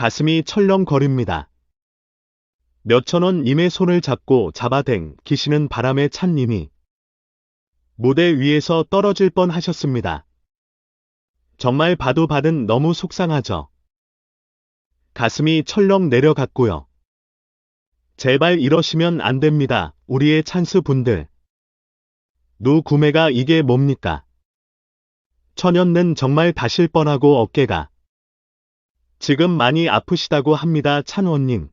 가슴이 철렁거립니다. 몇천 원 님의 손을 잡고 잡아댕 기시는 바람에 찬 님이 무대 위에서 떨어질 뻔 하셨습니다. 정말 봐도 받은 너무 속상하죠. 가슴이 철렁 내려갔고요. 제발 이러시면 안 됩니다. 우리의 찬스 분들. 누 구매가 이게 뭡니까? 천연는 정말 다실 뻔하고 어깨가 지금 많이 아프시다고 합니다. 찬원님.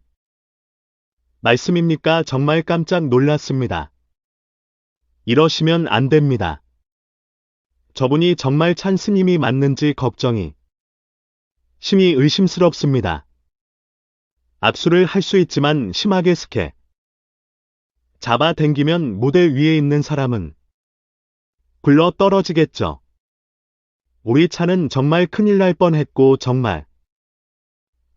말씀입니까? 정말 깜짝 놀랐습니다. 이러시면 안 됩니다. 저분이 정말 찬 스님이 맞는지 걱정이 심히 의심스럽습니다. 압수를 할 수 있지만 심하게 스케 잡아 당기면 무대 위에 있는 사람은 굴러 떨어지겠죠. 우리 차는 정말 큰일 날 뻔했고 정말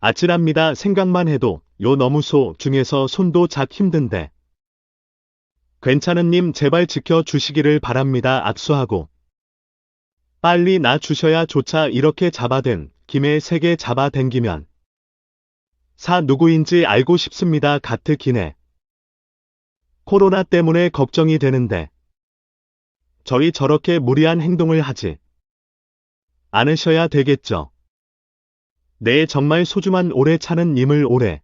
아찔합니다. 생각만 해도 요 너무소 중에서 손도 잡 힘든데. 괜찮은 님 제발 지켜 주시기를 바랍니다. 압수하고. 빨리 나 주셔야 조차 이렇게 잡아댄 김에 세게 잡아 당기면 사 누구인지 알고 싶습니다. 가트 기네. 코로나 때문에 걱정이 되는데 저희 저렇게 무리한 행동을 하지 않으셔야 되겠죠. 네 정말 소중한 오래 차는 님을 오래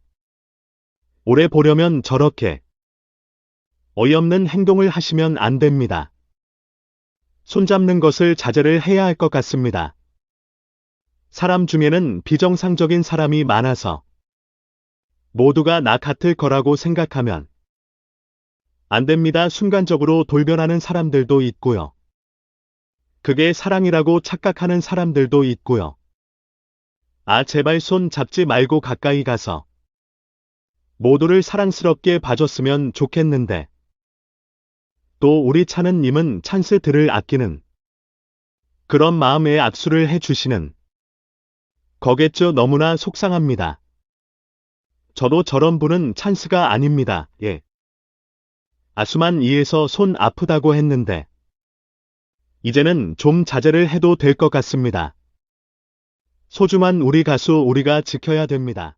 오래 보려면 저렇게 어이없는 행동을 하시면 안 됩니다. 손잡는 것을 자제를 해야 할 것 같습니다. 사람 중에는 비정상적인 사람이 많아서 모두가 나 같을 거라고 생각하면 안 됩니다. 순간적으로 돌변하는 사람들도 있고요. 그게 사랑이라고 착각하는 사람들도 있고요. 아, 제발 손 잡지 말고 가까이 가서 모두를 사랑스럽게 봐줬으면 좋겠는데. 또 우리 차는 님은 찬스 들을 아끼는 그런 마음에 악수를 해주시는 거겠죠. 너무나 속상합니다. 저도 저런 분은 찬스가 아닙니다. 예. 아수만 이에서 손 아프다고 했는데 이제는 좀 자제를 해도 될 것 같습니다. 소중한 우리 가수 우리가 지켜야 됩니다.